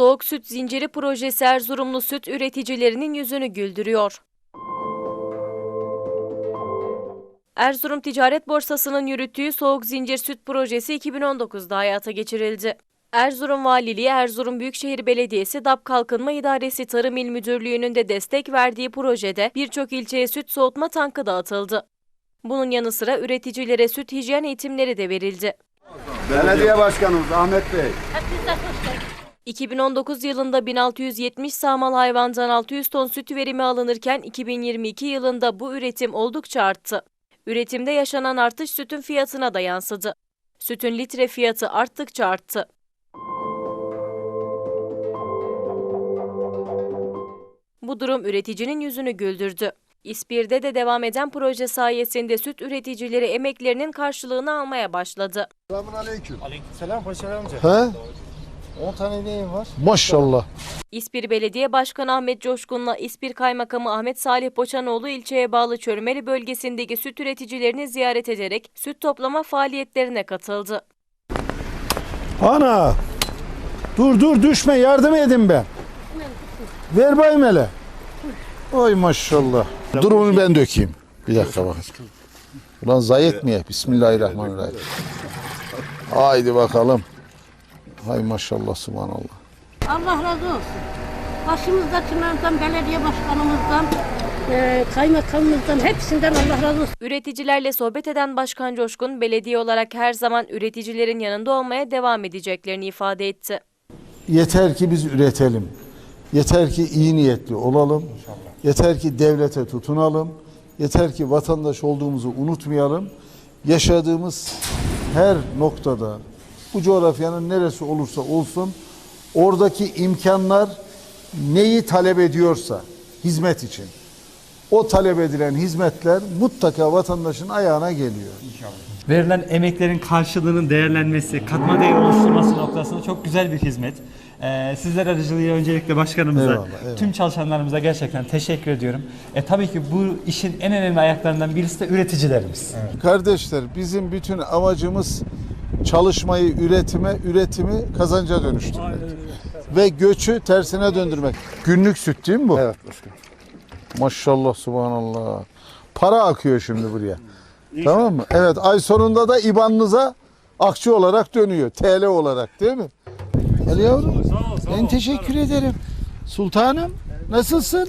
Soğuk Süt Zinciri projesi Erzurumlu süt üreticilerinin yüzünü güldürüyor. Erzurum Ticaret Borsası'nın yürüttüğü Soğuk Zincir Süt Projesi 2019'da hayata geçirildi. Erzurum Valiliği, Erzurum Büyükşehir Belediyesi, DAP Kalkınma İdaresi Tarım İl Müdürlüğü'nün de destek verdiği projede birçok ilçeye süt soğutma tankı dağıtıldı. Bunun yanı sıra üreticilere süt hijyen eğitimleri de verildi. Belediye Başkanımız Ahmet Bey. 2019 yılında 1670 sağmal hayvandan 600 ton süt verimi alınırken 2022 yılında bu üretim oldukça arttı. Üretimde yaşanan artış sütün fiyatına da yansıdı. Sütün litre fiyatı arttıkça arttı. Bu durum üreticinin yüzünü güldürdü. İspir'de de devam eden proje sayesinde süt üreticileri emeklerinin karşılığını almaya başladı. Selamun aleyküm. Selam Paşa amca. He? 10 tane ineğim var. Maşallah. İspir Belediye Başkanı Ahmet Coşkun'la İspir Kaymakamı Ahmet Salih Boçanoğlu ilçeye bağlı Çörmeli bölgesindeki süt üreticilerini ziyaret ederek süt toplama faaliyetlerine katıldı. Ana. Dur dur düşme yardım edin ben. Ver bayım hele. Oy maşallah. Dur onu ben dökeyim. Bir dakika bak. Ulan zayi etmeye. Bismillahirrahmanirrahim. Haydi bakalım. Hay maşallah subhanallah. Allah razı olsun. Başımızdakilerden, belediye başkanımızdan, eee, kaymakamımızdan hepsinden Allah razı olsun. Üreticilerle sohbet eden Başkan Coşkun, belediye olarak her zaman üreticilerin yanında olmaya devam edeceklerini ifade etti. Yeter ki biz üretelim. Yeter ki iyi niyetli olalım. Yeter ki devlete tutunalım. Yeter ki vatandaş olduğumuzu unutmayalım. Yaşadığımız her noktada bu coğrafyanın neresi olursa olsun oradaki imkanlar neyi talep ediyorsa hizmet için o talep edilen hizmetler mutlaka vatandaşın ayağına geliyor. verilen emeklerin karşılığının değerlenmesi, katma değer oluşturması noktasında çok güzel bir hizmet. Ee, sizler aracılığıyla öncelikle başkanımıza, Eyvallah, eyvallah. tüm çalışanlarımıza gerçekten teşekkür ediyorum. E, tabii ki bu işin en önemli ayaklarından birisi de üreticilerimiz. Kardeşler bizim bütün amacımız çalışmayı üretime, üretimi kazanca dönüştürmek. Ve göçü tersine döndürmek. Günlük süt değil mi bu? Evet başkanım. Maşallah subhanallah. Para akıyor şimdi buraya. Tamam mı? Evet ay sonunda da IBAN'ınıza akçe olarak dönüyor. TL olarak değil mi? Gel yavrum. Ben teşekkür ederim. Sultanım nasılsın?